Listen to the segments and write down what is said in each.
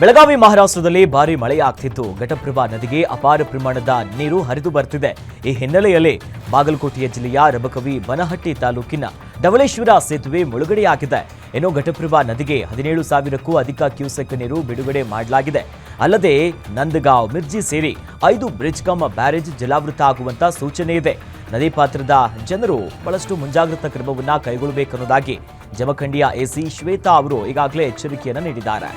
ಬೆಳಗಾವಿ ಮಹಾರಾಷ್ಟ್ರದಲ್ಲಿ ಭಾರಿ ಮಳೆಯಾಗ್ತಿದ್ದು ಘಟಪ್ರಭಾ ನದಿಗೆ ಅಪಾರ ಪ್ರಮಾಣದ ನೀರು ಹರಿದು ಬರ್ತಿದೆ. ಈ ಹಿನ್ನೆಲೆಯಲ್ಲಿ ಬಾಗಲಕೋಟೆಯ ಜಿಲ್ಲೆಯ ರಬಕವಿ ಬನಹಟ್ಟಿ ತಾಲೂಕಿನ ಡವಳೇಶ್ವರ ಸೇತುವೆ ಮುಳುಗಡೆಯಾಗಿದೆ. ಇನ್ನು ಘಟಪ್ರಭಾ ನದಿಗೆ ಹದಿನೇಳು ಸಾವಿರಕ್ಕೂ ಅಧಿಕ ಕ್ಯೂಸೆಕ್ ನೀರು ಬಿಡುಗಡೆ ಮಾಡಲಾಗಿದೆ. ಅಲ್ಲದೆ ನಂದಗಾಂವ್, ಮಿರ್ಜಿ ಸೇರಿ ಐದು ಬ್ರಿಡ್ಜ್ ಕಮ್ ಬ್ಯಾರೇಜ್ ಜಲಾವೃತ ಆಗುವಂತ ಸೂಚನೆ ಇದೆ. ನದಿ ಪಾತ್ರದ ಜನರು ಬಹಳಷ್ಟು ಮುಂಜಾಗ್ರತಾ ಕ್ರಮವನ್ನು ಕೈಗೊಳ್ಳಬೇಕನ್ನೋದಾಗಿ ಜಮಖಂಡಿಯ ಎಸಿ ಶ್ವೇತಾ ಅವರು ಈಗಾಗಲೇ ಎಚ್ಚರಿಕೆಯನ್ನು ನೀಡಿದ್ದಾರೆ.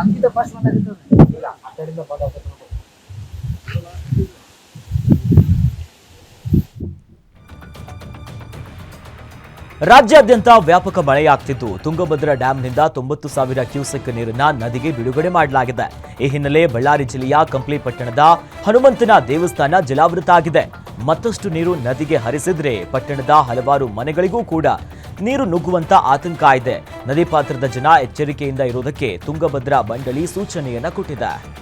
ಅಂಕಿತ ಫಸ್ಟ್ ಇಲ್ಲ, ಆ ಕಡೆಯಿಂದ ರಾಜ್ಯಾದ್ಯಂತ ವ್ಯಾಪಕ ಮಳೆಯಾಗ್ತಿದ್ದು. ತುಂಗಭದ್ರಾ ಡ್ಯಾಂನಿಂದ ತೊಂಬತ್ತು ಸಾವಿರ ಕ್ಯೂಸೆಕ್ ನೀರನ್ನ ನದಿಗೆ ಬಿಡುಗಡೆ ಮಾಡಲಾಗಿದೆ. ಈ ಹಿನ್ನೆಲೆ ಬಳ್ಳಾರಿ ಜಿಲ್ಲೆಯ ಕಂಪ್ಲಿ ಪಟ್ಟಣದ ಹನುಮಂತನ ದೇವಸ್ಥಾನ ಜಲಾವೃತ ಆಗಿದೆ. ಮತ್ತಷ್ಟು ನೀರು ನದಿಗೆ ಹರಿಸಿದ್ರೆ ಪಟ್ಟಣದ ಹಲವಾರು ಮನೆಗಳಿಗೂ ಕೂಡ ನೀರು ನುಗ್ಗುವಂತ ಆತಂಕ ಇದೆ. ನದಿ ಪಾತ್ರದ ಜನ ಎಚ್ಚರಿಕೆಯಿಂದ ಇರುವುದಕ್ಕೆ ತುಂಗಭದ್ರಾ ಮಂಡಳಿ ಸೂಚನೆಯನ್ನ ಕೊಟ್ಟಿದೆ.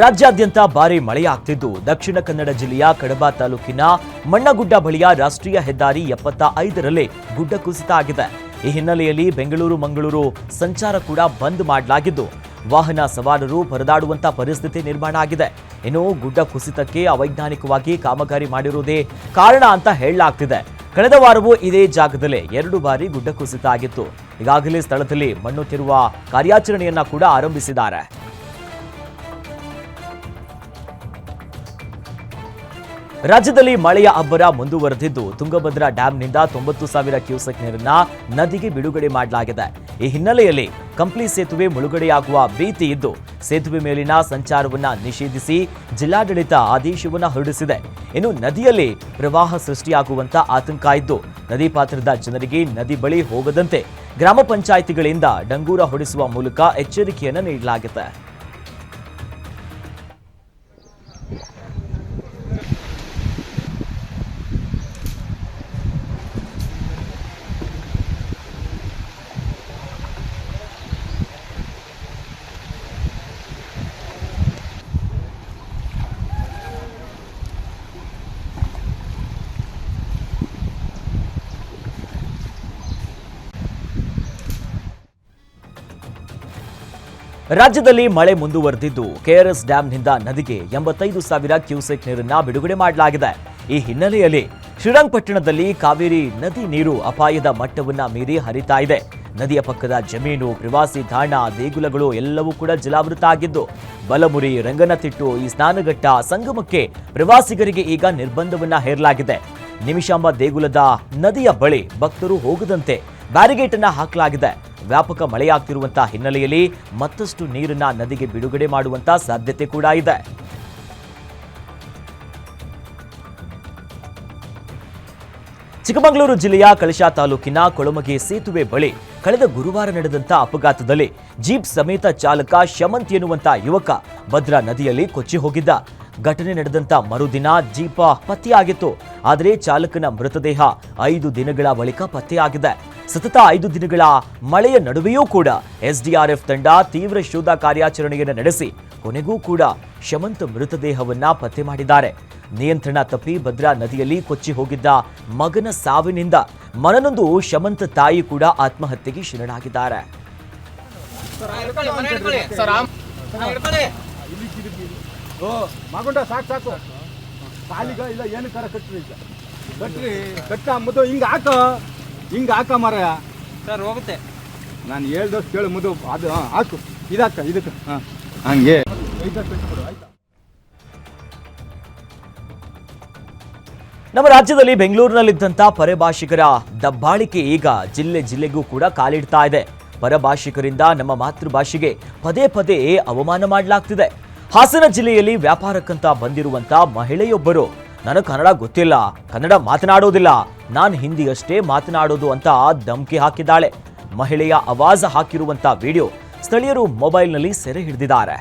ರಾಜ್ಯಾದ್ಯಂತ ಭಾರೀ ಮಳೆಯಾಗ್ತಿದ್ದು, ದಕ್ಷಿಣ ಕನ್ನಡ ಜಿಲ್ಲೆಯ ಕಡಬ ತಾಲೂಕಿನ ಮಣ್ಣಗುಡ್ಡ ಬಳಿಯ ರಾಷ್ಟ್ರೀಯ ಹೆದ್ದಾರಿ ಎಪ್ಪತ್ತ ಐದರಲ್ಲಿ ಗುಡ್ಡ ಕುಸಿತ ಆಗಿದೆ. ಈ ಹಿನ್ನೆಲೆಯಲ್ಲಿ ಬೆಂಗಳೂರು, ಮಂಗಳೂರು ಸಂಚಾರ ಕೂಡ ಬಂದ್ ಮಾಡಲಾಗಿದ್ದು, ವಾಹನ ಸವಾರರು ಪರದಾಡುವಂತ ಪರಿಸ್ಥಿತಿ ನಿರ್ಮಾಣ ಆಗಿದೆ. ಇನ್ನು ಗುಡ್ಡ ಕುಸಿತಕ್ಕೆ ಅವೈಜ್ಞಾನಿಕವಾಗಿ ಕಾಮಗಾರಿ ಮಾಡಿರುವುದೇ ಕಾರಣ ಅಂತ ಹೇಳಲಾಗ್ತಿದೆ. ಕಳೆದ ವಾರವೂ ಇದೇ ಜಾಗದಲ್ಲೇ ಎರಡು ಬಾರಿ ಗುಡ್ಡ ಕುಸಿತ ಆಗಿತ್ತು. ಈಗಾಗಲೇ ಸ್ಥಳದಲ್ಲಿ ಮಣ್ಣು ತಿರುವ ಕಾರ್ಯಾಚರಣೆಯನ್ನ ಕೂಡ ಆರಂಭಿಸಿದ್ದಾರೆ. ರಾಜ್ಯದಲ್ಲಿ ಮಳೆಯ ಅಬ್ಬರ ಮುಂದುವರೆದಿದ್ದು, ತುಂಗಭದ್ರಾ ಡ್ಯಾಂನಿಂದ ತೊಂಬತ್ತು ಸಾವಿರ ಕ್ಯೂಸೆಕ್ ನೀರನ್ನ ನದಿಗೆ ಬಿಡುಗಡೆ ಮಾಡಲಾಗಿದೆ. ಈ ಹಿನ್ನೆಲೆಯಲ್ಲಿ ಕಂಪ್ಲಿ ಸೇತುವೆ ಮುಳುಗಡೆಯಾಗುವ ಭೀತಿ ಇದ್ದು, ಸೇತುವೆ ಮೇಲಿನ ಸಂಚಾರವನ್ನ ನಿಷೇಧಿಸಿ ಜಿಲ್ಲಾಡಳಿತ ಆದೇಶವನ್ನು ಹೊರಡಿಸಿದೆ. ಇನ್ನು ನದಿಯಲ್ಲಿ ಪ್ರವಾಹ ಸೃಷ್ಟಿಯಾಗುವಂತ ಆತಂಕ ಇದ್ದು, ನದಿ ಪಾತ್ರದ ಜನರಿಗೆ ನದಿ ಬಳಿ ಹೋಗದಂತೆ ಗ್ರಾಮ ಪಂಚಾಯಿತಿಗಳಿಂದ ಡಂಗೂರ ಹೊಡಿಸುವ ಮೂಲಕ ಎಚ್ಚರಿಕೆಯನ್ನು ನೀಡಲಾಗಿದೆ. ರಾಜ್ಯದಲ್ಲಿ ಮಳೆ ಮುಂದುವರೆದಿದ್ದು ಕೆಆರ್ಎಸ್ ಡ್ಯಾಂನಿಂದ ನದಿಗೆ ಎಂಬತ್ತೈದು ಸಾವಿರ ಕ್ಯೂಸೆಕ್ ನೀರನ್ನ ಬಿಡುಗಡೆ ಮಾಡಲಾಗಿದೆ. ಈ ಹಿನ್ನೆಲೆಯಲ್ಲಿ ಶ್ರೀರಂಗಪಟ್ಟಣದಲ್ಲಿ ಕಾವೇರಿ ನದಿ ನೀರು ಅಪಾಯದ ಮಟ್ಟವನ್ನ ಮೀರಿ ಹರಿತಾ ಇದೆ. ನದಿಯ ಪಕ್ಕದ ಜಮೀನು, ಪ್ರವಾಸಿ ತಾಣ, ದೇಗುಲಗಳು ಎಲ್ಲವೂ ಕೂಡ ಜಲಾವೃತ ಆಗಿದ್ದು, ಬಲಮುರಿ, ರಂಗನತಿಟ್ಟು, ಈ ಸ್ನಾನಘಟ್ಟ ಸಂಗಮಕ್ಕೆ ಪ್ರವಾಸಿಗರಿಗೆ ಈಗ ನಿರ್ಬಂಧವನ್ನ ಹೇರಲಾಗಿದೆ. ನಿಮಿಷಾಂಬ ದೇಗುಲದ ನದಿಯ ಬಳಿ ಭಕ್ತರು ಹೋಗದಂತೆ ಬ್ಯಾರಿಗೇಟ್ ಅನ್ನ ಹಾಕಲಾಗಿದೆ. ವ್ಯಾಪಕ ಮಳೆಯಾಗ್ತಿರುವಂತಹ ಹಿನ್ನೆಲೆಯಲ್ಲಿ ಮತ್ತಷ್ಟು ನೀರನ್ನ ನದಿಗೆ ಬಿಡುಗಡೆ ಮಾಡುವಂತ ಸಾಧ್ಯತೆ ಕೂಡ ಇದೆ. ಚಿಕ್ಕಮಗಳೂರು ಜಿಲ್ಲೆಯ ಕಳಶಾ ತಾಲೂಕಿನ ಕೊಳಮಗಿ ಸೇತುವೆ ಬಳಿ ಕಳೆದ ಗುರುವಾರ ನಡೆದಂತ ಅಪಘಾತದಲ್ಲಿ ಜೀಪ್ ಸಮೇತ ಚಾಲಕ ಶಮಂತ್ ಎನ್ನುವಂತ ಯುವಕ ಭದ್ರಾ ನದಿಯಲ್ಲಿ ಕೊಚ್ಚಿ ಹೋಗಿದ್ದ. ಘಟನೆ ನಡೆದಂತ ಮರುದಿನ ಜೀಪ ಪತ್ತೆಯಾಗಿತ್ತು. ಆದರೆ ಚಾಲಕನ ಮೃತದೇಹ ಐದು ದಿನಗಳ ಬಳಿಕ ಪತ್ತೆಯಾಗಿದೆ. ಸತತ ಐದು ದಿನಗಳ ಮಳೆಯ ನಡುವೆಯೂ ಕೂಡ ಎಸ್ಡಿಆರ್ಎಫ್ ತಂಡ ತೀವ್ರ ಶೋಧ ಕಾರ್ಯಾಚರಣೆಯನ್ನು ನಡೆಸಿ ಕೊನೆಗೂ ಕೂಡ ಶಮಂತ್ ಮೃತದೇಹವನ್ನ ಪತ್ತೆ ಮಾಡಿದ್ದಾರೆ. ನಿಯಂತ್ರಣ ತಪ್ಪಿ ಭದ್ರಾ ನದಿಯಲ್ಲಿ ಕೊಚ್ಚಿ ಹೋಗಿದ್ದ ಮಗನ ಸಾವಿನಿಂದ ಮನನೊಂದು ಶಮಂತ್ ತಾಯಿ ಕೂಡ ಆತ್ಮಹತ್ಯೆಗೆ ಶರಣಾಗಿದ್ದಾರೆ. ಸಾಕು ಕಟ್ರಿ ಕಟ್ಟ ಹಿಂಗೆ ಹಾಕ. ಹಿಂಗೆ ಹಾಕ ಮರ ಸರ್ ಹೋಗುತ್ತೆ. ನಾನು ಹೇಳ್ದಷ್ಟು ಕೇಳು ಮುದು ಅದು ಹಾಂ ಹಾಕು. ಇದಾಕ ಇದಕ್ಕೆ. ಹಾಂ ಹಂಗೆ. ಆಯ್ತಾ ನಮ್ಮ ರಾಜ್ಯದಲ್ಲಿ ಬೆಂಗಳೂರಿನಲ್ಲಿದ್ದಂಥ ಪರಭಾಷಿಕರ ದಬ್ಬಾಳಿಕೆ ಈಗ ಜಿಲ್ಲೆ ಜಿಲ್ಲೆಗೂ ಕೂಡ ಕಾಲಿಡ್ತಾ ಇದೆ. ಪರಭಾಷಿಕರಿಂದ ನಮ್ಮ ಮಾತೃಭಾಷೆಗೆ ಪದೇ ಪದೇ ಅವಮಾನ ಮಾಡಲಾಗ್ತಿದೆ. ಹಾಸನ ಜಿಲ್ಲೆಯಲ್ಲಿ ವ್ಯಾಪಾರಕ್ಕಂತ ಬಂದಿರುವಂತ ಮಹಿಳೆಯೊಬ್ಬರು ನನಗೆ ಕನ್ನಡ ಗೊತ್ತಿಲ್ಲ ಕನ್ನಡ ಮಾತನಾಡೋದಿಲ್ಲ ನಾನು ಹಿಂದಿಯಷ್ಟೇ ಮಾತನಾಡೋದು ಅಂತ ಧಮಕಿ ಹಾಕಿದ್ದಾಳೆ. ಮಹಿಳೆಯ ಆವಾಜ ಹಾಕಿರುವಂತ ವಿಡಿಯೋ ಸ್ಥಳೀಯರು ಮೊಬೈಲ್ನಲ್ಲಿ ಸೆರೆ ಹಿಡಿದಿದ್ದಾರೆ.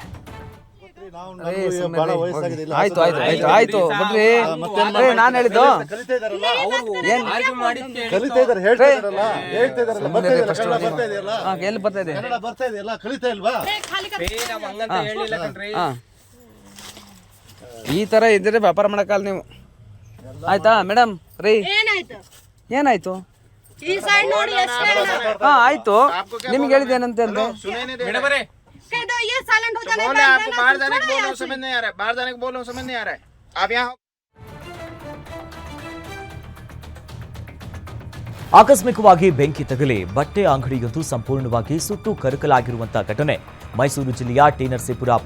ಆಯ್ತು ಆಯ್ತು ಆಯ್ತು ಆಯ್ತು ಬಿಡ್ರಿ ಏ, ನಾನ್ ಹೇಳಿದ್ದು ಏನ್ ಕಲಿತಾ ಇದಾರೆ ಹೇಳ್ತಾ ಇದಾರಲ್ಲ ಹೇಳ್ತಾ ಇದಾರಲ್ಲ ಬರ್ತಾ ಇದೆಯಲ್ಲ ಕನ್ನಡ ಬರ್ತಾ ಇದೆಯಲ್ಲ? ಹಾ, ಎಲ್ಲಿ ಬರ್ತಾ ಇದೆ? ಕನ್ನಡ ಬರ್ತಾ ಇದೆಯಲ್ಲ ಕಲಿತಾ ಇಲ್ವಾ? ಹಾ. ಈ ತರ ಇದ್ರೆ ವ್ಯಾಪಾರ ಮಾಡಕಲ್ ನೀವು. ಆಯ್ತಾ ಮೇಡಮ್ ರೀ. ಏನಾಯ್ತು? ಹಾ ಆಯ್ತು. ನಿಮ್ಗೆ ಹೇಳಿದ್ದೇನಂತೆ ಅಂದ್ರೆ? ಆಕಸ್ಮಿಕವಾಗಿ ಬೆಂಕಿ ತಗಲಿ ಬಟ್ಟೆ ಅಂಗಡಿಯೊಂದು ಸಂಪೂರ್ಣವಾಗಿ ಸುಟ್ಟು ಕರಕಲಾಗಿರುವಂತಹ ಘಟನೆ. ಮೈಸೂರು ಜಿಲ್ಲೆಯ ಟಿ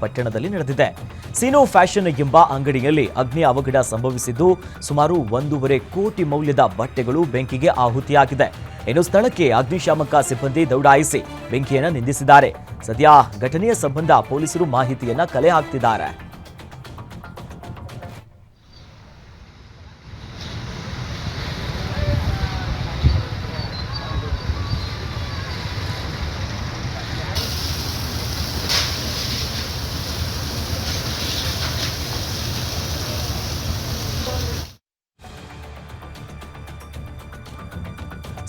ಪಟ್ಟಣದಲ್ಲಿ ನಡೆದಿದೆ. ಸಿನೋ ಫ್ಯಾಷನ್ ಎಂಬ ಅಂಗಡಿಯಲ್ಲಿ ಅಗ್ನಿ ಅವಘಡ ಸಂಭವಿಸಿದ್ದು ಸುಮಾರು ಒಂದೂವರೆ ಕೋಟಿ ಮೌಲ್ಯದ ಬಟ್ಟೆಗಳು ಬೆಂಕಿಗೆ ಆಹುತಿಯಾಗಿದೆ. ಇನ್ನು ಸ್ಥಳಕ್ಕೆ ಅಗ್ನಿಶಾಮಕ ಸಿಬ್ಬಂದಿ ದೌಡಾಯಿಸಿ ಬೆಂಕಿಯನ್ನು ನಿಂದಿಸಿದ್ದಾರೆ. ಸದ್ಯ ಘಟನೆಯ ಸಂಬಂಧ ಪೊಲೀಸರು ಮಾಹಿತಿಯನ್ನು ಕಲೆ ಹಾಕ್ತಿದ್ದಾರೆ.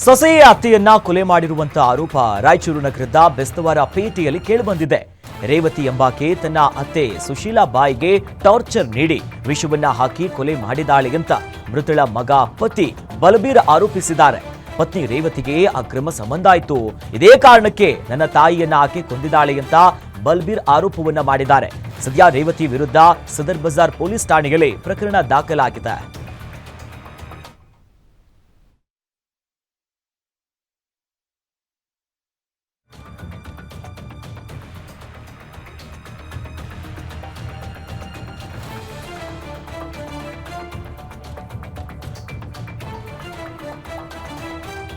ಸೊಸೆಯ ಅತ್ತೆಯನ್ನ ಕೊಲೆ ಮಾಡಿರುವಂತಹ ಆರೋಪ ರಾಯಚೂರು ನಗರದ ಬೆಸ್ತವಾರ ಪೇಟೆಯಲ್ಲಿ ಕೇಳಿಬಂದಿದೆ. ರೇವತಿ ಎಂಬಾಕೆ ತನ್ನ ಅತ್ತೆ ಸುಶೀಲಾ ಬಾಯಿಗೆ ಟಾರ್ಚರ್ ನೀಡಿ ವಿಷವನ್ನ ಹಾಕಿ ಕೊಲೆ ಮಾಡಿದಾಳೆ ಅಂತ ಮೃತಳ ಮಗ ಪತಿ ಬಲಬೀರ್ ಆರೋಪಿಸಿದ್ದಾರೆ. ಪತ್ನಿ ರೇವತಿಗೆ ಅಕ್ರಮ ಸಂಬಂಧ ಆಯಿತು. ಇದೇ ಕಾರಣಕ್ಕೆ ನನ್ನ ತಾಯಿಯನ್ನ ಆಕೆ ಕೊಂದಿದ್ದಾಳೆ ಅಂತ ಬಲ್ಬೀರ್ ಆರೋಪವನ್ನ ಮಾಡಿದ್ದಾರೆ. ಸದ್ಯ ರೇವತಿ ವಿರುದ್ಧ ಸದರ್ ಬಜಾರ್ ಪೊಲೀಸ್ ಠಾಣೆಯಲ್ಲಿ ಪ್ರಕರಣ ದಾಖಲಾಗಿದೆ.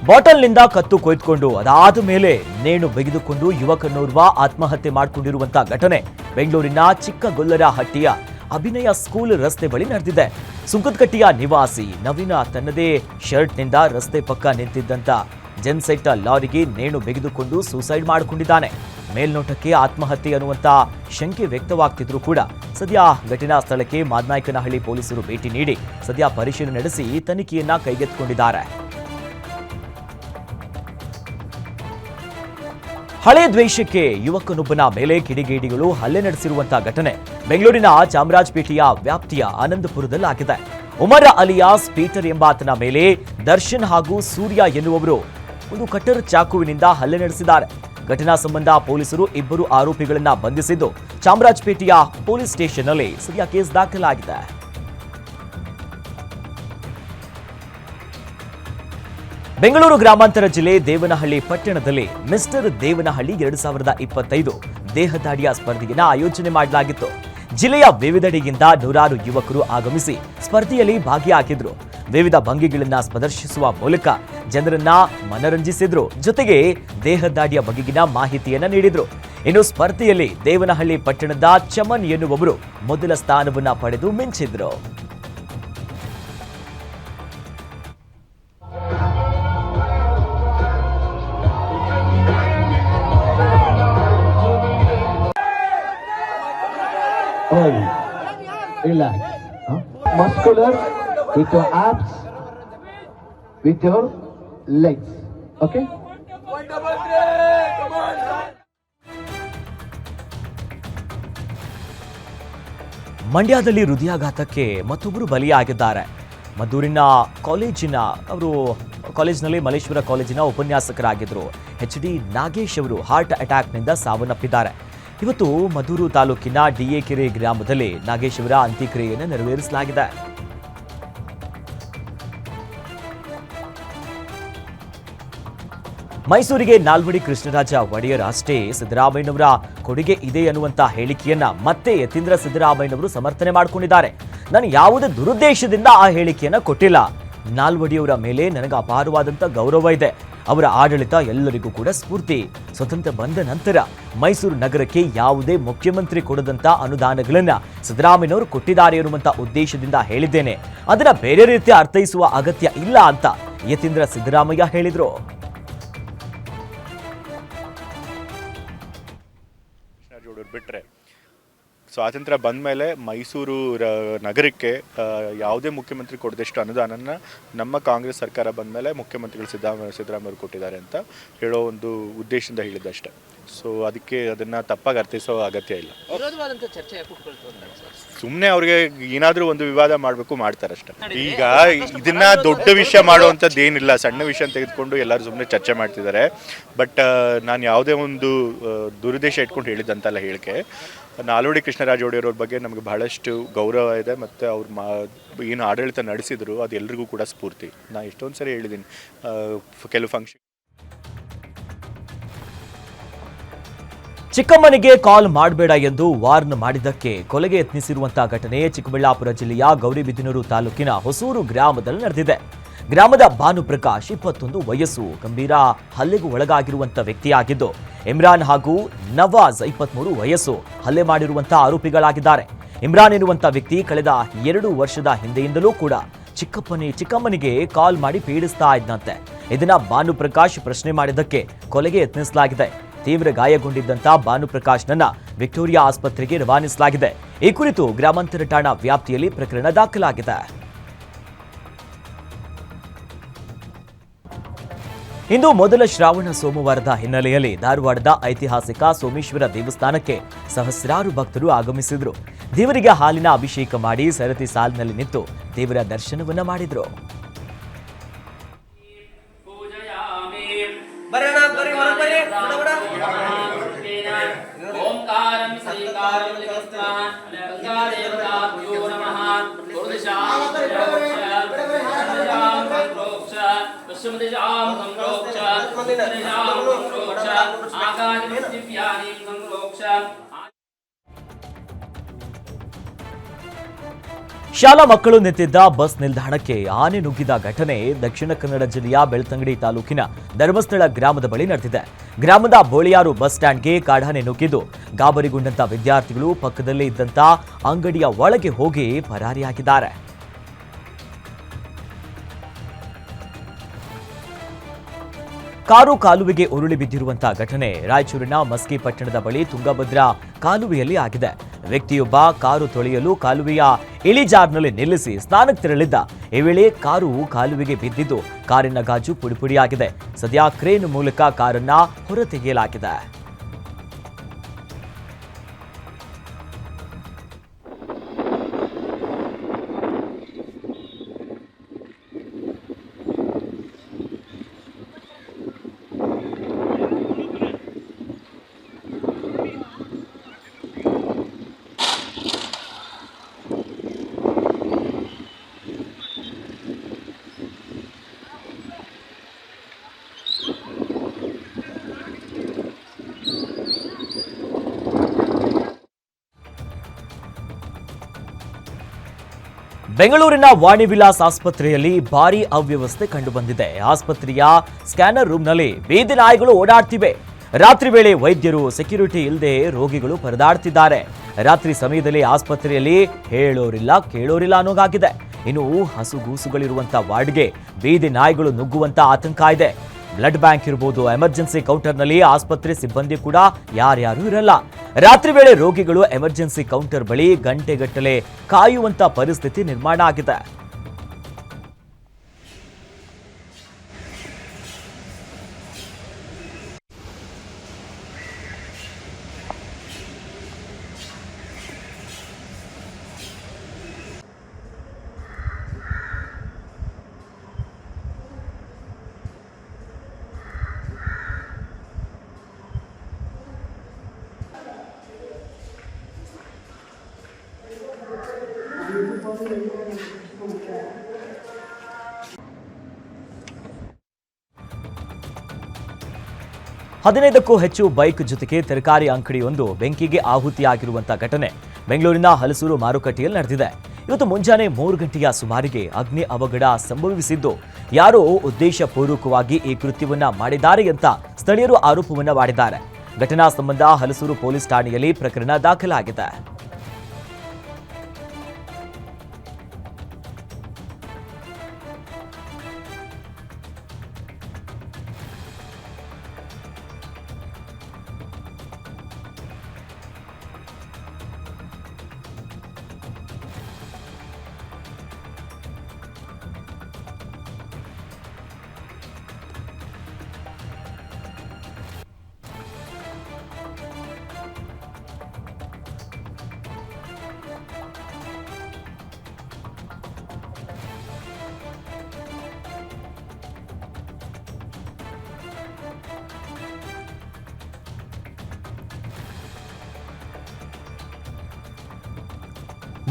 ಬಾಟಲ್ನಿಂದ ಕತ್ತು ಕೊಯ್ದುಕೊಂಡು, ಅದಾದ ಮೇಲೆ ನೇಣು ಬಗೆದುಕೊಂಡು ಯುವಕನೋರ್ವ ಆತ್ಮಹತ್ಯೆ ಮಾಡಿಕೊಂಡಿರುವಂತಹ ಘಟನೆ ಬೆಂಗಳೂರಿನ ಚಿಕ್ಕಗೊಲ್ಲರ ಹಟ್ಟಿಯ ಅಭಿನಯ ಸ್ಕೂಲ್ ರಸ್ತೆ ಬಳಿ ನಡೆದಿದೆ. ಸುಂಕದಕಟ್ಟಿಯ ನಿವಾಸಿ ನವೀನ ತನ್ನದೇ ಶರ್ಟ್ನಿಂದ ರಸ್ತೆ ಪಕ್ಕ ನಿಂತಿದ್ದಂತ ಜೆನ್ಸೆಟ್ ಲಾರಿಗೆ ನೇಣು ಬೆಗೆದುಕೊಂಡು ಸೂಸೈಡ್ ಮಾಡಿಕೊಂಡಿದ್ದಾನೆ. ಮೇಲ್ನೋಟಕ್ಕೆ ಆತ್ಮಹತ್ಯೆ ಅನ್ನುವಂತ ಶಂಕೆ ವ್ಯಕ್ತವಾಗ್ತಿದ್ರು ಕೂಡ ಸದ್ಯ ಘಟನಾ ಸ್ಥಳಕ್ಕೆ ಮಾದನಾಯಕನಹಳ್ಳಿ ಪೊಲೀಸರು ಭೇಟಿ ನೀಡಿ ಸದ್ಯ ಪರಿಶೀಲನೆ ನಡೆಸಿ ತನಿಖೆಯನ್ನ ಕೈಗೆತ್ತಿಕೊಂಡಿದ್ದಾರೆ. ಹಳೆ ದ್ವೇಷಕ್ಕೆ ಯುವಕನೊಬ್ಬನ ಮೇಲೆ ಕಿಡಿಗೇಡಿಗಳು ಹಲ್ಲೆ ನಡೆಸಿರುವಂತಹ ಘಟನೆ ಬೆಂಗಳೂರಿನ ಚಾಮರಾಜಪೇಟೆಯ ವ್ಯಾಪ್ತಿಯ ಆನಂದಪುರದಲ್ಲಾಗಿದೆ. ಉಮರ್ ಅಲಿಯಾಸ್ ಪೀಟರ್ ಎಂಬಾತನ ಮೇಲೆ ದರ್ಶನ್ ಹಾಗೂ ಸೂರ್ಯ ಎನ್ನುವವರು ಒಂದು ಕಟ್ಟರ್ ಚಾಕುವಿನಿಂದ ಹಲ್ಲೆ ನಡೆಸಿದ್ದಾರೆ. ಘಟನಾ ಸಂಬಂಧ ಪೊಲೀಸರು ಇಬ್ಬರು ಆರೋಪಿಗಳನ್ನ ಬಂಧಿಸಿದ್ದು ಚಾಮರಾಜಪೇಟೆಯ ಪೊಲೀಸ್ ಸ್ಟೇಷನ್ನಲ್ಲಿ ಸದ್ಯ ಕೇಸ್ ದಾಖಲಾಗಿದೆ. ಬೆಂಗಳೂರು ಗ್ರಾಮಾಂತರ ಜಿಲ್ಲೆ ದೇವನಹಳ್ಳಿ ಪಟ್ಟಣದಲ್ಲಿ ಮಿಸ್ಟರ್ ದೇವನಹಳ್ಳಿ ಎರಡು ಸಾವಿರದ ಇಪ್ಪತ್ತೈದು ದೇಹದಾಡಿಯ ಸ್ಪರ್ಧೆಯನ್ನು ಆಯೋಜನೆ ಮಾಡಲಾಗಿತ್ತು. ಜಿಲ್ಲೆಯ ವಿವಿಧೆಡೆಯಿಂದ ನೂರಾರು ಯುವಕರು ಆಗಮಿಸಿ ಸ್ಪರ್ಧೆಯಲ್ಲಿ ಭಾಗಿಯಾಗಿದ್ರು. ವಿವಿಧ ಭಂಗಿಗಳನ್ನ ಪ್ರದರ್ಶಿಸುವ ಮೂಲಕ ಜನರನ್ನ ಮನರಂಜಿಸಿದ್ರು. ಜೊತೆಗೆ ದೇಹದಾಡಿಯ ಬಗೆಗಿನ ಮಾಹಿತಿಯನ್ನ ನೀಡಿದ್ರು. ಇನ್ನು ಸ್ಪರ್ಧೆಯಲ್ಲಿ ದೇವನಹಳ್ಳಿ ಪಟ್ಟಣದ ಚಮನ್ ಎನ್ನುವವರು ಮೊದಲ ಸ್ಥಾನವನ್ನ ಪಡೆದು ಮಿಂಚಿದ್ರು. Relax. Huh? Muscular with your abs, with your legs. Okay? ಮಂಡ್ಯದಲ್ಲಿ ಹೃದಯಾಘಾತಕ್ಕೆ ಮತ್ತೊಬ್ಬರು ಬಲಿಯಾಗಿದ್ದಾರೆ ಮದ್ದೂರಿನ ಕಾಲೇಜಿನ ಅವರು ಕಾಲೇಜಿನಲ್ಲಿ ಮಲೇಶ್ವರ ಕಾಲೇಜಿನ ಉಪನ್ಯಾಸಕರಾಗಿದ್ದರು ಎಚ್ ಡಿ ನಾಗೇಶ್ ಅವರು ಹಾರ್ಟ್ ಅಟ್ಯಾಕ್ನಿಂದ ಸಾವನ್ನಪ್ಪಿದ್ದಾರೆ ಇವತ್ತು ಮಧೂರು ತಾಲೂಕಿನ ಡಿಎಕೆರೆ ಗ್ರಾಮದಲ್ಲಿ ನಾಗೇಶ್ವರ ಅಂತ್ಯಕ್ರಿಯೆಯನ್ನು ನೆರವೇರಿಸಲಾಗಿದೆ. ಮೈಸೂರಿಗೆ ನಾಲ್ವಡಿ ಕೃಷ್ಣರಾಜ ಒಡೆಯರ್ ಅಷ್ಟೇ ಸಿದ್ದರಾಮಯ್ಯನವರ ಕೊಡುಗೆ ಇದೆ ಅನ್ನುವಂತ ಹೇಳಿಕೆಯನ್ನ ಮತ್ತೆ ಯತೀಂದ್ರ ಸಿದ್ದರಾಮಯ್ಯನವರು ಸಮರ್ಥನೆ ಮಾಡಿಕೊಂಡಿದ್ದಾರೆ. ನಾನು ಯಾವುದೇ ದುರುದ್ದೇಶದಿಂದ ಆ ಹೇಳಿಕೆಯನ್ನ ಕೊಟ್ಟಿಲ್ಲ. ನಾಲ್ವಡಿಯವರ ಮೇಲೆ ನನಗೆ ಅಪಾರವಾದಂತ ಗೌರವ ಇದೆ. ಅವರ ಆಡಳಿತ ಎಲ್ಲರಿಗೂ ಕೂಡ ಸ್ಫೂರ್ತಿ. ಸ್ವತಂತ್ರ ಬಂದ ನಂತರ ಮೈಸೂರು ನಗರಕ್ಕೆ ಯಾವುದೇ ಮುಖ್ಯಮಂತ್ರಿ ಕೊಡದಂತ ಅನುದಾನಗಳನ್ನ ಸಿದ್ದರಾಮಯ್ಯನವರು ಕೊಟ್ಟಿದ್ದಾರೆ ಎನ್ನುವಂತ ಉದ್ದೇಶದಿಂದ ಹೇಳಿದ್ದೇನೆ. ಅದರ ಬೇರೆ ರೀತಿ ಅರ್ಥೈಸುವ ಅಗತ್ಯ ಇಲ್ಲ ಅಂತ ಯತೀಂದ್ರ ಸಿದ್ದರಾಮಯ್ಯ ಹೇಳಿದ್ರು. ಬಿಟ್ರೆ ಸ್ವಾತಂತ್ರ್ಯ ಬಂದ ಮೇಲೆ ಮೈಸೂರು ರ- ನಗರಕ್ಕೆ ಯಾವುದೇ ಮುಖ್ಯಮಂತ್ರಿ ಕೊಡದಷ್ಟು ಅನುದಾನನ ನಮ್ಮ ಕಾಂಗ್ರೆಸ್ ಸರ್ಕಾರ ಬಂದ ಮೇಲೆ ಮುಖ್ಯಮಂತ್ರಿಗಳು ಸಿದ್ದರಾಮಯ್ಯ ಸಿದ್ದರಾಮಯ್ಯರು ಕೊಟ್ಟಿದ್ದಾರೆ ಅಂತ ಹೇಳೋ ಒಂದು ಉದ್ದೇಶದಿಂದ ಹೇಳಿದ್ದಷ್ಟೇ. ಸೊ ಅದಕ್ಕೆ ಅದನ್ನು ತಪ್ಪಾಗಿ ಅರ್ಥಿಸೋ ಅಗತ್ಯ ಇಲ್ಲ. ಸುಮ್ಮನೆ ಅವ್ರಿಗೆ ಏನಾದರೂ ಒಂದು ವಿವಾದ ಮಾಡಬೇಕು ಮಾಡ್ತಾರಷ್ಟೇ ಈಗ ಇದನ್ನ ದೊಡ್ಡ ವಿಷಯ ಮಾಡುವಂಥದ್ದು ಏನಿಲ್ಲ ಸಣ್ಣ ವಿಷಯ ತೆಗೆದುಕೊಂಡು ಎಲ್ಲರೂ ಸುಮ್ಮನೆ ಚರ್ಚೆ ಮಾಡ್ತಿದ್ದಾರೆ. ಬಟ್ ನಾನು ಯಾವುದೇ ಒಂದು ದುರುದ್ದೇಶ ಇಟ್ಕೊಂಡು ಹೇಳಿದ್ದಂತಲ್ಲ ಹೇಳಿಕೆ. ನಾಲ್ವಡಿ ಕೃಷ್ಣರಾಜ ಒಡೆಯರ್ ಬಗ್ಗೆ ನಮಗೆ ಬಹಳಷ್ಟು ಗೌರವ ಇದೆ ಮತ್ತು ಅವ್ರು ಮಾ ಏನು ಆಡಳಿತ ನಡೆಸಿದ್ರು ಅದು ಎಲ್ರಿಗೂ ಕೂಡ ಸ್ಫೂರ್ತಿ. ನಾನು ಎಷ್ಟೊಂದು ಸರಿ ಹೇಳಿದ್ದೀನಿ ಕೆಲವು ಫಂಕ್ಷನ್ ಚಿಕ್ಕಮ್ಮನಿಗೆ ಕಾಲ್ ಮಾಡಬೇಡ ಎಂದು ವಾರ್ನ್ ಮಾಡಿದ್ದಕ್ಕೆ ಕೊಲೆಗೆ ಯತ್ನಿಸಿರುವಂತಹ ಘಟನೆ ಚಿಕ್ಕಬಳ್ಳಾಪುರ ಜಿಲ್ಲೆಯ ಗೌರಿಬಿದನೂರು ತಾಲೂಕಿನ ಹೊಸೂರು ಗ್ರಾಮದಲ್ಲಿ ನಡೆದಿದೆ. ಗ್ರಾಮದ ಭಾನುಪ್ರಕಾಶ್ ಇಪ್ಪತ್ತೊಂದು ವಯಸ್ಸು. ಗಂಭೀರ ಹಲ್ಲೆಗೂ ಒಳಗಾಗಿರುವಂಥ ವ್ಯಕ್ತಿಯಾಗಿದ್ದು, ಇಮ್ರಾನ್ ಹಾಗೂ ನವಾಜ್ ಇಪ್ಪತ್ಮೂರು ವಯಸ್ಸು ಹಲ್ಲೆ ಮಾಡಿರುವಂತಹ ಆರೋಪಿಗಳಾಗಿದ್ದಾರೆ. ಇಮ್ರಾನ್ ಎನ್ನುವಂತಹ ವ್ಯಕ್ತಿ ಕಳೆದ ಎರಡು ವರ್ಷದ ಹಿಂದೆಯಿಂದಲೂ ಕೂಡ ಚಿಕ್ಕಪ್ಪನಿ, ಚಿಕ್ಕಮ್ಮನಿಗೆ ಕಾಲ್ ಮಾಡಿ ಪೀಡಿಸ್ತಾ ಇದ್ದಂತೆ. ಇದನ್ನ ಭಾನುಪ್ರಕಾಶ್ ಪ್ರಶ್ನೆ ಮಾಡಿದ್ದಕ್ಕೆ ಕೊಲೆಗೆ ಯತ್ನಿಸಲಾಗಿದೆ. ತೀವ್ರ ಗಾಯಗೊಂಡಿದ್ದಂತ ಭಾನುಪ್ರಕಾಶ್ನನ್ನ ವಿಕ್ಟೋರಿಯಾ ಆಸ್ಪತ್ರೆಗೆ ರವಾನಿಸಲಾಗಿದೆ. ಈ ಕುರಿತು ಗ್ರಾಮಾಂತರ ಠಾಣಾ ವ್ಯಾಪ್ತಿಯಲ್ಲಿ ಪ್ರಕರಣ ದಾಖಲಾಗಿದೆ. ಇಂದು ಮೊದಲ ಶ್ರಾವಣ ಸೋಮವಾರದ ಹಿನ್ನೆಲೆಯಲ್ಲಿ ಧಾರವಾಡದ ಐತಿಹಾಸಿಕ ಸೋಮೇಶ್ವರ ದೇವಸ್ಥಾನಕ್ಕೆ ಸಹಸ್ರಾರು ಭಕ್ತರು ಆಗಮಿಸಿದರು. ದೇವರಿಗೆ ಹಾಲಿನ ಅಭಿಷೇಕ ಮಾಡಿ ಸರತಿ ಸಾಲಿನಲ್ಲಿ ನಿಂತು ದೇವರ ದರ್ಶನವನ್ನ ಮಾಡಿದ್ರು. ಶಾಲಾ ಮಕ್ಕಳು ನಿಂತಿದ್ದ ಬಸ್ ನಿಲ್ದಾಣಕ್ಕೆ ಆನೆ ನುಗ್ಗಿದ ಘಟನೆ ದಕ್ಷಿಣ ಕನ್ನಡ ಜಿಲ್ಲೆಯ ಬೆಳ್ತಂಗಡಿ ತಾಲೂಕಿನ ಧರ್ಮಸ್ಥಳ ಗ್ರಾಮದ ಬಳಿ ನಡೆದಿದೆ. ಗ್ರಾಮದ ಬೋಳಿಯಾರು ಬಸ್ ಸ್ಟ್ಯಾಂಡ್ಗೆ ಕಾಡಾನೆ ನುಗ್ಗಿದ್ದು, ಗಾಬರಿಗೊಂಡಂತ ವಿದ್ಯಾರ್ಥಿಗಳು ಪಕ್ಕದಲ್ಲೇ ಇದ್ದಂತ ಅಂಗಡಿಯ ಒಳಗೆ ಹೋಗಿ ಪರಾರಿಯಾಗಿದ್ದಾರೆ. ಕಾರು ಕಾಲುವೆಗೆ ಉರುಳಿ ಬಿದ್ದಿರುವಂತಹ ಘಟನೆ ರಾಯಚೂರಿನ ಮಸ್ಕಿ ಪಟ್ಟಣದ ಬಳಿ ತುಂಗಭದ್ರಾ ಕಾಲುವೆಯಲ್ಲಿ ಆಗಿದೆ. ವ್ಯಕ್ತಿಯೊಬ್ಬ ಕಾರು ತೊಳೆಯಲು ಕಾಲುವೆಯ ಇಳಿಜಾರ್ನಲ್ಲಿ ನಿಲ್ಲಿಸಿ ಸ್ನಾನಕ್ಕೆ ತೆರಳಿದ್ದ. ಈ ವೇಳೆ ಕಾರು ಕಾಲುವೆಗೆ ಬಿದ್ದಿದ್ದು, ಕಾರಿನ ಗಾಜು ಪುಡಿಪುಡಿಯಾಗಿದೆ. ಸದ್ಯ ಕ್ರೇನ್ ಮೂಲಕ ಕಾರನ್ನ ಹೊರತೆಗೆಯಲಾಗಿದೆ. ಬೆಂಗಳೂರಿನ ವಾಣಿ ವಿಲಾಸ್ ಆಸ್ಪತ್ರೆಯಲ್ಲಿ ಭಾರಿ ಅವ್ಯವಸ್ಥೆ ಕಂಡುಬಂದಿದೆ. ಆಸ್ಪತ್ರೆಯ ಸ್ಕ್ಯಾನರ್ ರೂಮ್ನಲ್ಲಿ ಬೀದಿ ನಾಯಿಗಳು ಓಡಾಡ್ತಿವೆ. ರಾತ್ರಿ ವೇಳೆ ವೈದ್ಯರು ಸೆಕ್ಯೂರಿಟಿ ಇಲ್ಲದೆ ರೋಗಿಗಳು ಪರದಾಡ್ತಿದ್ದಾರೆ. ರಾತ್ರಿ ಸಮಯದಲ್ಲಿ ಆಸ್ಪತ್ರೆಯಲ್ಲಿ ಹೇಳೋರಿಲ್ಲ, ಕೇಳೋರಿಲ್ಲ ಅನ್ನೋಗಾಗಿದೆ. ಇನ್ನು ಹಸುಗೂಸುಗಳಿರುವಂಥ ವಾರ್ಡ್ಗೆ ಬೀದಿ ನಾಯಿಗಳು ನುಗ್ಗುವಂತ ಆತಂಕ ಇದೆ. ಬ್ಲಡ್ ಬ್ಯಾಂಕ್ ಇರಬಹುದು ಎಮರ್ಜೆನ್ಸಿ ಕೌಂಟರ್ನಲ್ಲಿ ಆಸ್ಪತ್ರೆ ಸಿಬ್ಬಂದಿ ಕೂಡ ಯಾರ್ಯಾರು ಇರಲ್ಲ. ರಾತ್ರಿ ವೇಳೆ ರೋಗಿಗಳು ಎಮರ್ಜೆನ್ಸಿ ಕೌಂಟರ್ ಬಳಿ ಗಂಟೆಗಟ್ಟಲೆ ಕಾಯುವಂತ ಪರಿಸ್ಥಿತಿ ನಿರ್ಮಾಣ ಆಗಿದೆ. ಹದಿನೈದಕ್ಕೂ ಹೆಚ್ಚು ಬೈಕ್ ಜೊತೆಗೆ ತರಕಾರಿ ಅಂಗಡಿಯೊಂದು ಬೆಂಕಿಗೆ ಆಹುತಿಯಾಗಿರುವಂತಹ ಘಟನೆ ಬೆಂಗಳೂರಿನ ಹಲಸೂರು ಮಾರುಕಟ್ಟೆಯಲ್ಲಿ ನಡೆದಿದೆ. ಇವತ್ತು ಮುಂಜಾನೆ ಮೂರು ಗಂಟೆಯ ಸುಮಾರಿಗೆ ಅಗ್ನಿ ಅವಘಡ ಸಂಭವಿಸಿದ್ದು, ಯಾರೋ ಉದ್ದೇಶಪೂರ್ವಕವಾಗಿ ಈ ಕೃತ್ಯವನ್ನ ಮಾಡಿದ್ದಾರೆ ಅಂತ ಸ್ಥಳೀಯರು ಆರೋಪವನ್ನ ಮಾಡಿದ್ದಾರೆ. ಘಟನಾ ಸಂಬಂಧ ಹಲಸೂರು ಪೊಲೀಸ್ ಠಾಣೆಯಲ್ಲಿ ಪ್ರಕರಣ ದಾಖಲಾಗಿದೆ.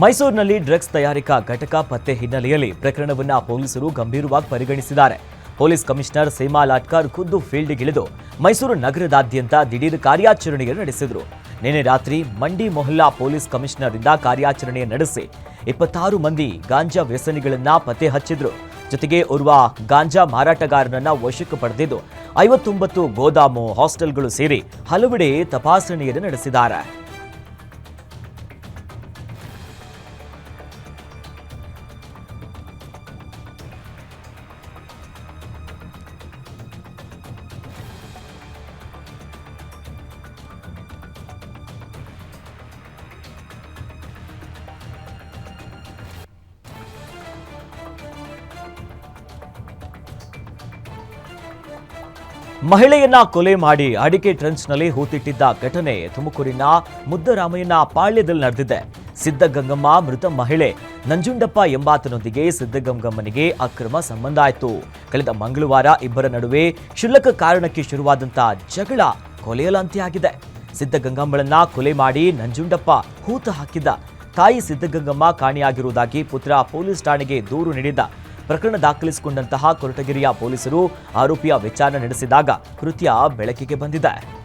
ಮೈಸೂರಿನಲ್ಲಿ ಡ್ರಗ್ಸ್ ತಯಾರಿಕಾ ಘಟಕ ಪತ್ತೆ ಹಿನ್ನೆಲೆಯಲ್ಲಿ ಪ್ರಕರಣವನ್ನ ಪೊಲೀಸರು ಗಂಭೀರವಾಗಿ ಪರಿಗಣಿಸಿದ್ದಾರೆ. ಪೊಲೀಸ್ ಕಮಿಷನರ್ ಸೀಮಾ ಲಾಟ್ಕರ್ ಖುದ್ದು ಫೀಲ್ಡ್ಗಿಳಿದು ಮೈಸೂರು ನಗರದಾದ್ಯಂತ ದಿಢೀರ್ ಕಾರ್ಯಾಚರಣೆಯನ್ನು ನಡೆಸಿದರು. ನಿನ್ನೆ ರಾತ್ರಿ ಮಂಡಿ ಮೊಹಲ್ಲಾ ಪೊಲೀಸ್ ಕಮಿಷನರ್ನಿಂದ ಕಾರ್ಯಾಚರಣೆ ನಡೆಸಿ ಇಪ್ಪತ್ತಾರು ಮಂದಿ ಗಾಂಜಾ ವ್ಯಸನಿಗಳನ್ನ ಪತ್ತೆ ಹಚ್ಚಿದ್ರು. ಜೊತೆಗೆ ಓರ್ವ ಗಾಂಜಾ ಮಾರಾಟಗಾರನನ್ನ ವಶಕ್ಕೆ ಪಡೆದಿದ್ದು ಐವತ್ತೊಂಬತ್ತು ಗೋದಾಮು ಹಾಸ್ಟೆಲ್ಗಳು ಸೇರಿ ಹಲವೆಡೆ ತಪಾಸಣೆಯನ್ನು ನಡೆಸಿದ್ದಾರೆ. ಮಹಿಳೆಯನ್ನ ಕೊಲೆ ಮಾಡಿ ಅಡಿಕೆ ಟ್ರಂಚ್ನಲ್ಲಿ ಹೂತಿಟ್ಟಿದ್ದ ಘಟನೆ ತುಮಕೂರಿನ ಮುದ್ದರಾಮಯ್ಯನ ಪಾಳ್ಯದಲ್ಲಿ ನಡೆದಿದೆ. ಸಿದ್ದಗಂಗಮ್ಮ ಮೃತ ಮಹಿಳೆ ನಂಜುಂಡಪ್ಪ ಎಂಬಾತನೊಂದಿಗೆ ಸಿದ್ದಗಂಗಮ್ಮನಿಗೆ ಅಕ್ರಮ ಸಂಬಂಧ ಆಯಿತು. ಕಳೆದ ಮಂಗಳವಾರ ಇಬ್ಬರ ನಡುವೆ ಕ್ಷುಲ್ಲಕ ಕಾರಣಕ್ಕೆ ಶುರುವಾದಂತ ಜಗಳ ಕೊಲೆಯಲಂತೆಯಾಗಿದೆ ಸಿದ್ದಗಂಗಮ್ಮಳನ್ನ ಕೊಲೆ ಮಾಡಿ ನಂಜುಂಡಪ್ಪ ಹೂತ ಹಾಕಿದ್ದ. ತಾಯಿ ಸಿದ್ದಗಂಗಮ್ಮ ಕಾಣೆಯಾಗಿರುವುದಾಗಿ ಪುತ್ರ ಪೊಲೀಸ್ ಠಾಣೆಗೆ ದೂರು ನೀಡಿದ್ದ ಪ್ರಕರಣ ದಾಖಲಿಸಿಕೊಂಡಂತಹ ಕೊರಟಗೆರೆಯ ಪೊಲೀಸರು ಆರೋಪಿಯ ವಿಚಾರಣೆ ನಡೆಸಿದಾಗ ಕೃತ್ಯ ಬೆಳಕಿಗೆ ಬಂದಿದೆ.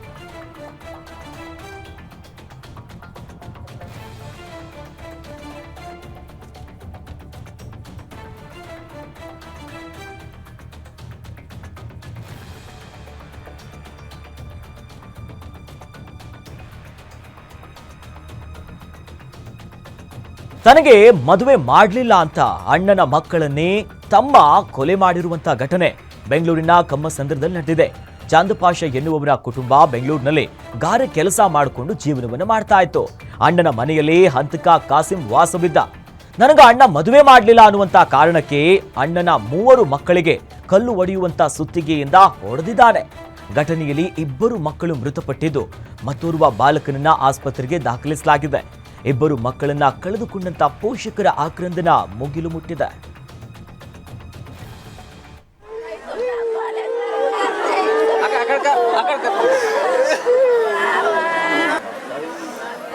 ತನಗೆ ಮದುವೆ ಮಾಡಲಿಲ್ಲ ಅಂತ ಅಣ್ಣನ ಮಕ್ಕಳನ್ನೇ ತಮ್ಮ ಕೊಲೆ ಮಾಡಿರುವಂತಹ ಘಟನೆ ಬೆಂಗಳೂರಿನ ಕಮ್ಮಸಂದ್ರದಲ್ಲಿ ನಡೆದಿದೆ. ಚಾಂದಪಾಷ ಎನ್ನುವವರ ಕುಟುಂಬ ಬೆಂಗಳೂರಿನಲ್ಲಿ ಗಾರೆ ಕೆಲಸ ಮಾಡಿಕೊಂಡು ಜೀವನವನ್ನು ಮಾಡ್ತಾ ಇತ್ತು. ಅಣ್ಣನ ಮನೆಯಲ್ಲಿ ಹಂತಕ ಕಾಸಿಂ ವಾಸವಿದ್ದ. ನನಗ ಅಣ್ಣ ಮದುವೆ ಮಾಡಲಿಲ್ಲ ಅನ್ನುವಂತ ಕಾರಣಕ್ಕೆ ಅಣ್ಣನ ಮೂವರು ಮಕ್ಕಳಿಗೆ ಕಲ್ಲು ಒಡೆಯುವಂತ ಸುತ್ತಿಗೆಯಿಂದ ಹೊಡೆದಿದ್ದಾನೆ. ಘಟನೆಯಲ್ಲಿ ಇಬ್ಬರು ಮಕ್ಕಳು ಮೃತಪಟ್ಟಿದ್ದು ಮತ್ತೋರ್ವ ಬಾಲಕನನ್ನ ಆಸ್ಪತ್ರೆಗೆ ದಾಖಲಿಸಲಾಗಿದೆ. ಇಬ್ಬರು ಮಕ್ಕಳನ್ನ ಕಳೆದುಕೊಂಡಂತ ಪೋಷಕರ ಆಕ್ರಂದನ ಮುಗಿಲು ಮುಟ್ಟಿದೆ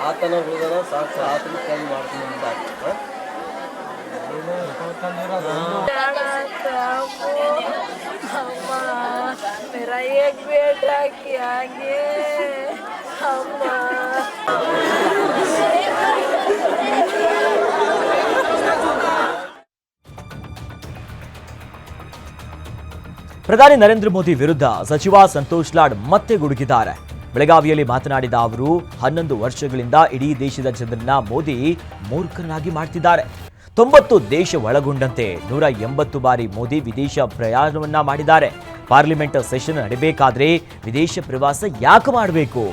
ಆತನ ಹೃದಯ ಸಾಕ್ಷಿ ಆತನ ಕೈ ಮಾಡ್ತೀನಿ ಅಂತ ಹ? अम्मा मेरा एक बेटा क्या ये अम्मा ಪ್ರಧಾನಿ ನರೇಂದ್ರ ಮೋದಿ ವಿರುದ್ಧ ಸಚಿವ ಸಂತೋಷ್ ಲಾಡ್ ಮತ್ತೆ ಗುಡುಗಿದ್ದಾರೆ. ಬೆಳಗಾವಿಯಲ್ಲಿ ಮಾತನಾಡಿದ ಅವರು, ಹನ್ನೊಂದು ವರ್ಷಗಳಿಂದ ಇಡೀ ದೇಶದ ಜನರನ್ನ ಮೋದಿ ಮೂರ್ಖನಾಗಿ ಮಾಡ್ತಿದ್ದಾರೆ. ತೊಂಬತ್ತು ದೇಶ ಒಳಗೊಂಡಂತೆ ನೂರ ಎಂಬತ್ತು ಬಾರಿ ಮೋದಿ ವಿದೇಶ ಪ್ರಯಾಣವನ್ನ ಮಾಡಿದ್ದಾರೆ. ಪಾರ್ಲಿಮೆಂಟ್ ಸೆಷನ್ ನಡೆಯಬೇಕಾದ್ರೆ ವಿದೇಶ ಪ್ರವಾಸ ಯಾಕೆ ಮಾಡಬೇಕು?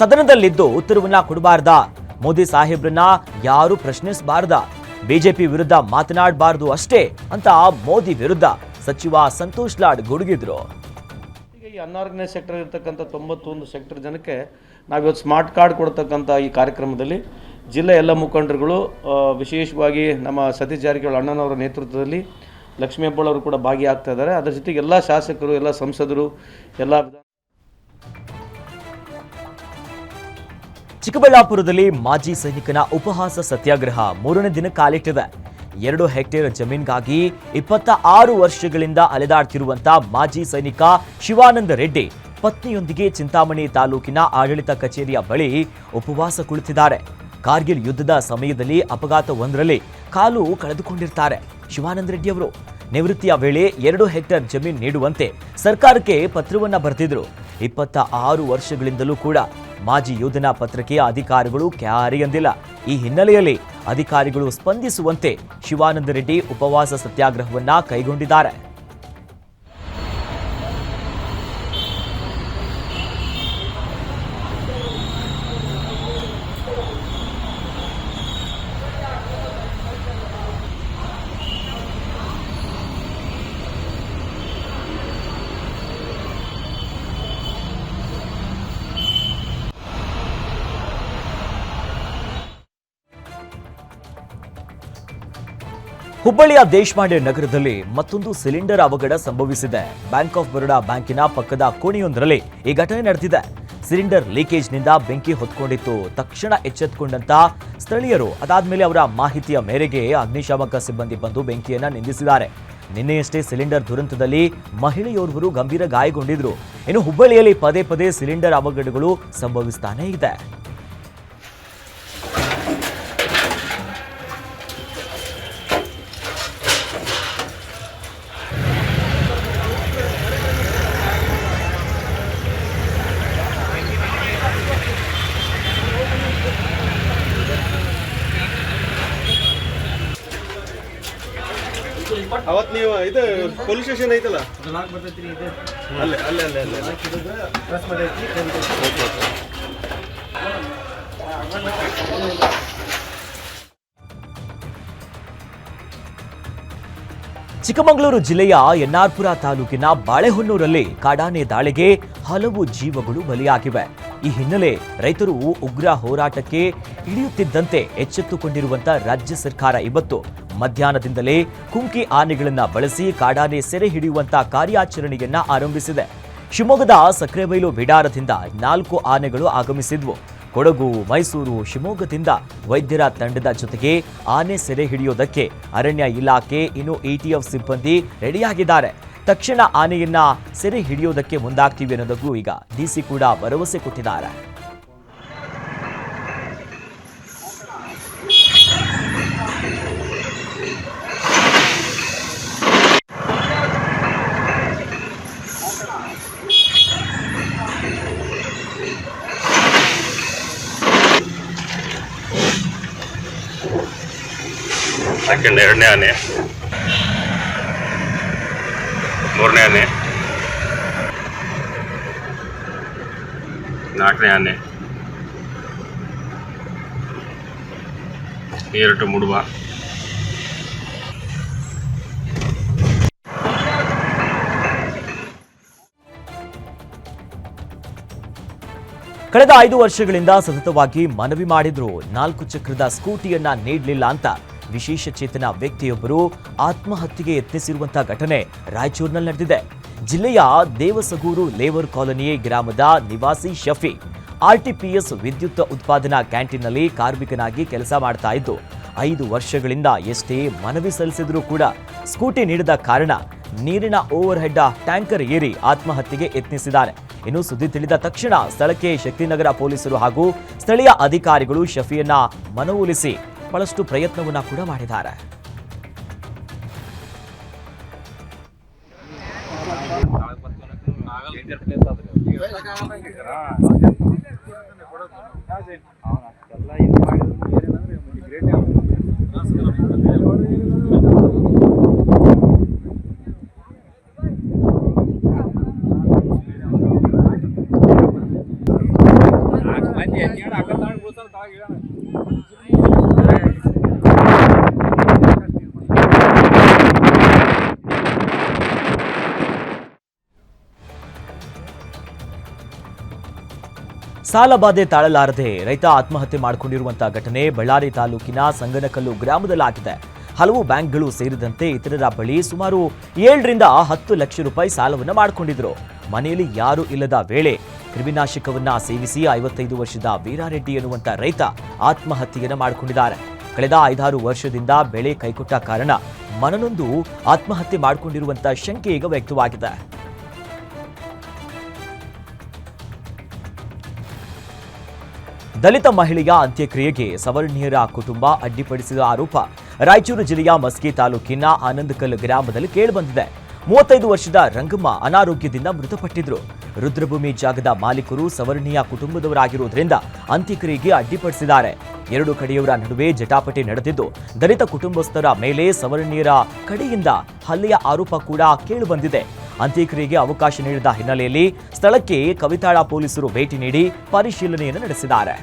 ಸದನದಲ್ಲಿದ್ದು ಉತ್ತರವನ್ನ ಕೊಡಬಾರ್ದ? ಮೋದಿ ಸಾಹೇಬ್ರನ್ನ ಯಾರು ಪ್ರಶ್ನಿಸಬಾರ್ದ? ಬಿಜೆಪಿ ವಿರುದ್ಧ ಮಾತನಾಡಬಾರದು ಅಷ್ಟೇ ಅಂತ ಮೋದಿ ವಿರುದ್ಧ ಸಚಿವ ಸಂತೋಷ್ ಲಾಡ್ ಗುಡುಗಿದ್ರು. ಈಗ ಈ ಅನ್ಆರ್ಗನೈಸ್ ಸೆಕ್ಟರ್ ಇರ್ತಕ್ಕಂಥ ತೊಂಬತ್ತೊಂದು ಸೆಕ್ಟರ್ ಜನಕ್ಕೆ ನಾವಿವತ್ತು ಸ್ಮಾರ್ಟ್ ಕಾರ್ಡ್ ಕೊಡ್ತಕ್ಕಂಥ ಈ ಕಾರ್ಯಕ್ರಮದಲ್ಲಿ ಜಿಲ್ಲೆ ಎಲ್ಲ ಮುಖಂಡರುಗಳು ವಿಶೇಷವಾಗಿ ನಮ್ಮ ಸತೀಶ್ ಜಾರಕಿಹೊಳಿ ಅಣ್ಣನವರ ನೇತೃತ್ವದಲ್ಲಿ ಲಕ್ಷ್ಮೀ ಹಬ್ಬಳವರು ಕೂಡ ಭಾಗಿಯಾಗ್ತಾ ಇದ್ದಾರೆ. ಅದರ ಜೊತೆಗೆ ಎಲ್ಲ ಶಾಸಕರು ಎಲ್ಲ ಸಂಸದರು ಎಲ್ಲ ಚಿಕ್ಕಬಳ್ಳಾಪುರದಲ್ಲಿ ಮಾಜಿ ಸೈನಿಕನ ಉಪಹಾಸ ಸತ್ಯಾಗ್ರಹ ಮೂರನೇ ದಿನ ಕಾಲಿಟ್ಟಿದೆ. ಎರಡು ಹೆಕ್ಟೇರ್ ಜಮೀನ್ಗಾಗಿ ಇಪ್ಪತ್ತ ಆರು ವರ್ಷಗಳಿಂದ ಅಲೆದಾಡ್ತಿರುವಂತ ಮಾಜಿ ಸೈನಿಕ ಶಿವಾನಂದ ರೆಡ್ಡಿ ಪತ್ನಿಯೊಂದಿಗೆ ಚಿಂತಾಮಣಿ ತಾಲೂಕಿನ ಆಡಳಿತ ಕಚೇರಿಯ ಬಳಿ ಉಪವಾಸ ಕುಳಿತಿದ್ದಾರೆ. ಕಾರ್ಗಿಲ್ ಯುದ್ಧದ ಸಮಯದಲ್ಲಿ ಅಪಘಾತವೊಂದರಲ್ಲಿ ಕಾಲು ಕಳೆದುಕೊಂಡಿರ್ತಾರೆ ಶಿವಾನಂದ ರೆಡ್ಡಿ ಅವರು. ನಿವೃತ್ತಿಯ ವೇಳೆ ಎರಡು ಹೆಕ್ಟೇರ್ ಜಮೀನು ನೀಡುವಂತೆ ಸರ್ಕಾರಕ್ಕೆ ಪತ್ರವನ್ನ ಬರೆದಿದ್ರು. ಇಪ್ಪತ್ತ ಆರು ವರ್ಷಗಳಿಂದಲೂ ಕೂಡ ಮಾಜಿ ಯೋಧನಾ ಪತ್ರಿಕೆಯ ಅಧಿಕಾರಿಗಳು ಕ್ಯಾರಿ ಎಂದಿಲ್ಲ. ಈ ಹಿನ್ನೆಲೆಯಲ್ಲಿ ಅಧಿಕಾರಿಗಳು ಸ್ಪಂದಿಸುವಂತೆ ಶಿವಾನಂದ ರೆಡ್ಡಿ ಉಪವಾಸ ಸತ್ಯಾಗ್ರಹವನ್ನ ಕೈಗೊಂಡಿದ್ದಾರೆ. ಹುಬ್ಬಳ್ಳಿಯ ದೇಶಪಾಂಡೆ ನಗರದಲ್ಲಿ ಮತ್ತೊಂದು ಸಿಲಿಂಡರ್ ಅವಘಡ ಸಂಭವಿಸಿದೆ. ಬ್ಯಾಂಕ್ ಆಫ್ ಬರೋಡಾ ಬ್ಯಾಂಕಿನ ಪಕ್ಕದ ಕೋಣೆಯೊಂದರಲ್ಲಿ ಈ ಘಟನೆ ನಡೆದಿದೆ. ಸಿಲಿಂಡರ್ ಲೀಕೇಜ್ನಿಂದ ಬೆಂಕಿ ಹೊತ್ಕೊಂಡಿತ್ತು. ತಕ್ಷಣ ಎಚ್ಚೆತ್ತುಕೊಂಡಂತ ಸ್ಥಳೀಯರು, ಅದಾದ್ಮೇಲೆ ಅವರ ಮಾಹಿತಿಯ ಮೇರೆಗೆ ಅಗ್ನಿಶಾಮಕ ಸಿಬ್ಬಂದಿ ಬಂದು ಬೆಂಕಿಯನ್ನ ನಿಂದಿಸಿದ್ದಾರೆ. ನಿನ್ನೆಯಷ್ಟೇ ಸಿಲಿಂಡರ್ ದುರಂತದಲ್ಲಿ ಮಹಿಳೆಯೋರ್ವರು ಗಂಭೀರ ಗಾಯಗೊಂಡಿದ್ರು. ಇನ್ನು ಹುಬ್ಬಳ್ಳಿಯಲ್ಲಿ ಪದೇ ಪದೇ ಸಿಲಿಂಡರ್ ಅವಘಡಗಳು ಸಂಭವಿಸ್ತಾನೇ ಇದೆ. ಅವತ್ತು ನೀವು ಇದು ಪೊಲೀಸ್ ಸ್ಟೇಷನ್ ಐತಲ್ಲ? ಅಲ್ಲೇ ಅಲ್ಲೇ ಅಲ್ಲೇ ಅಲ್ಲೇ. ಚಿಕ್ಕಮಗಳೂರು ಜಿಲ್ಲೆಯ ಎನ್ನಾರ್ಪುರ ತಾಲೂಕಿನ ಬಾಳೆಹೊನ್ನೂರಲ್ಲಿ ಕಾಡಾನೆ ದಾಳಿಗೆ ಹಲವು ಜೀವಗಳು ಬಲಿಯಾಗಿವೆ. ಈ ಹಿನ್ನೆಲೆ ರೈತರು ಉಗ್ರ ಹೋರಾಟಕ್ಕೆ ಇಳಿಯುತ್ತಿದ್ದಂತೆ ಎಚ್ಚೆತ್ತುಕೊಂಡಿರುವಂತ ರಾಜ್ಯ ಸರ್ಕಾರ ಇವತ್ತು. ಮಧ್ಯಾಹ್ನದಿಂದಲೇ ಕುಂಕಿ ಆನೆಗಳನ್ನ ಬಳಸಿ ಕಾಡಾನೆ ಸೆರೆ ಹಿಡಿಯುವಂತಹ ಕಾರ್ಯಾಚರಣೆಯನ್ನ ಆರಂಭಿಸಿದೆ. ಶಿವಮೊಗ್ಗದ ಸಕ್ರೆಬೈಲು ಬಿಡಾರದಿಂದ ನಾಲ್ಕು ಆನೆಗಳು ಆಗಮಿಸಿದ್ವು. ಕೊಡಗು, ಮೈಸೂರು, ಶಿವಮೊಗ್ಗದಿಂದ ವೈದ್ಯರ ತಂಡದ ಜೊತೆಗೆ ಆನೆ ಸೆರೆ ಹಿಡಿಯೋದಕ್ಕೆ ಅರಣ್ಯ ಇಲಾಖೆ, ಇನ್ನು ಎಟಿಎಫ್ ಸಿಬ್ಬಂದಿ ರೆಡಿಯಾಗಿದ್ದಾರೆ. ತಕ್ಷಣ ಆನೆಯನ್ನ ಸೆರೆ ಹಿಡಿಯೋದಕ್ಕೆ ಮುಂದಾಗ್ತೀವಿ ಅನ್ನೋದಕ್ಕೂ ಈಗ ಡಿಸಿ ಕೂಡ ಭರವಸೆ ಕೊಟ್ಟಿದ್ದಾರೆ. ಎರಡನೇ ಆನೆ ಮೂರನೇ ಆನೆ ನಾಲ್ಕನೇ ಆನೆ ಎರಡು ಮುಡುವ ಕಳೆದ ಐದು ವರ್ಷಗಳಿಂದ ಸತತವಾಗಿ ಮನವಿ ಮಾಡಿದ್ರು, ನಾಲ್ಕು ಚಕ್ರದ ಸ್ಕೂಟಿಯನ್ನ ನೀಡಲಿಲ್ಲ ಅಂತ ವಿಶೇಷ ಚೇತನ ವ್ಯಕ್ತಿಯೊಬ್ಬರು ಆತ್ಮಹತ್ಯೆಗೆ ಯತ್ನಿಸಿರುವಂತಹ ಘಟನೆ ರಾಯಚೂರಿನಲ್ಲಿ ನಡೆದಿದೆ. ಜಿಲ್ಲೆಯ ದೇವಸಗೂರು ಲೇವರ್ ಕಾಲೋನಿ ಗ್ರಾಮದ ನಿವಾಸಿ ಶಫಿ ಆರ್ಟಿಪಿಎಸ್ ವಿದ್ಯುತ್ ಉತ್ಪಾದನಾ ಕ್ಯಾಂಟೀನ್ನಲ್ಲಿ ಕಾರ್ಮಿಕನಾಗಿ ಕೆಲಸ ಮಾಡ್ತಾ ಇದ್ದು, ಐದು ವರ್ಷಗಳಿಂದ ಎಷ್ಟೇ ಮನವಿ ಸಲ್ಲಿಸಿದರೂ ಕೂಡ ಸ್ಕೂಟಿ ನೀಡದ ಕಾರಣ ನೀರಿನ ಓವರ್ ಹೆಡ್ ಟ್ಯಾಂಕರ್ ಏರಿ ಆತ್ಮಹತ್ಯೆಗೆ ಯತ್ನಿಸಿದ್ದಾರೆ ಇನ್ನು ಸುದ್ದಿ ತಿಳಿದ ತಕ್ಷಣ ಸ್ಥಳಕ್ಕೆ ಶಕ್ತಿನಗರ ಪೊಲೀಸರು ಹಾಗೂ ಸ್ಥಳೀಯ ಅಧಿಕಾರಿಗಳು ಶಫಿಯನ್ನ ಮನವೊಲಿಸಿ ಬಹಳಷ್ಟು ಪ್ರಯತ್ನವನ್ನು ಕೂಡ ಮಾಡಿದ್ದಾರೆ. ಸಾಲಬಾಧೆ ತಾಳಲಾರದೆ ರೈತ ಆತ್ಮಹತ್ಯೆ ಮಾಡಿಕೊಂಡಿರುವಂತಹ ಘಟನೆ ಬಳ್ಳಾರಿ ತಾಲೂಕಿನ ಸಂಗನಕಲ್ಲು ಗ್ರಾಮದಲ್ಲಾಗಿದೆ. ಹಲವು ಬ್ಯಾಂಕ್ಗಳು ಸೇರಿದಂತೆ ಇತರರ ಬಳಿ ಸುಮಾರು ಏಳರಿಂದ ಹತ್ತು ಲಕ್ಷ ರೂಪಾಯಿ ಸಾಲವನ್ನ ಮಾಡಿಕೊಂಡಿದ್ರು. ಮನೆಯಲ್ಲಿ ಯಾರು ಇಲ್ಲದ ವೇಳೆ ಕ್ರಿಮಿನಾಶಕವನ್ನ ಸೇವಿಸಿ ಐವತ್ತೈದು ವರ್ಷದ ವೀರಾರೆಡ್ಡಿ ಎನ್ನುವಂತ ರೈತ ಆತ್ಮಹತ್ಯೆಯನ್ನು ಮಾಡಿಕೊಂಡಿದ್ದಾರೆ. ಕಳೆದ ಐದಾರು ವರ್ಷದಿಂದ ಬೆಳೆ ಕೈಕೊಟ್ಟ ಕಾರಣ ಮನನೊಂದು ಆತ್ಮಹತ್ಯೆ ಮಾಡ್ಕೊಂಡಿರುವಂತ ಶಂಕೆ ಈಗ ವ್ಯಕ್ತವಾಗಿದೆ. ದಲಿತ ಮಹಿಳೆಯ ಅಂತ್ಯಕ್ರಿಯೆಗೆ ಸವರ್ಣೀಯರ ಕುಟುಂಬ ಅಡ್ಡಿಪಡಿಸಿದ ಆರೋಪ. ರಾಯಚೂರು ಜಿಲ್ಲೆಯ ಮಸ್ಕಿ ತಾಲೂಕಿನ ಆನಂದಕಲ್ ಗ್ರಾಮದಲ್ಲಿ ಕೇಳಿಬಂದಿದೆ ಮೂವತ್ತೈದು ವರ್ಷದ ರಂಗಮ್ಮ ಅನಾರೋಗ್ಯದಿಂದ ಮೃತಪಟ್ಟಿದ್ರು. ರುದ್ರಭೂಮಿ ಜಾಗದ ಮಾಲೀಕರು ಸವರ್ಣೀಯ ಕುಟುಂಬದವರಾಗಿರುವುದರಿಂದ ಅಂತ್ಯಕ್ರಿಯೆಗೆ ಅಡ್ಡಿಪಡಿಸಿದ್ದಾರೆ. ಎರಡು ಕಡೆಯವರ ನಡುವೆ ಜಟಾಪಟಿ ನಡೆದಿದ್ದು, ದಲಿತ ಕುಟುಂಬಸ್ಥರ ಮೇಲೆ ಸವರ್ಣೀಯರ ಕಡೆಯಿಂದ ಹಲ್ಲೆಯ ಆರೋಪ ಕೂಡ ಕೇಳಿಬಂದಿದೆ. ಅಂತ್ಯಕ್ರಿಯೆಗೆ ಅವಕಾಶ ನೀಡಿದ ಹಿನ್ನೆಲೆಯಲ್ಲಿ ಸ್ಥಳಕ್ಕೆ ಕವಿತಾಳ ಪೊಲೀಸರು ಭೇಟಿ ನೀಡಿ ಪರಿಶೀಲನೆಯನ್ನು ನಡೆಸಿದ್ದಾರೆ.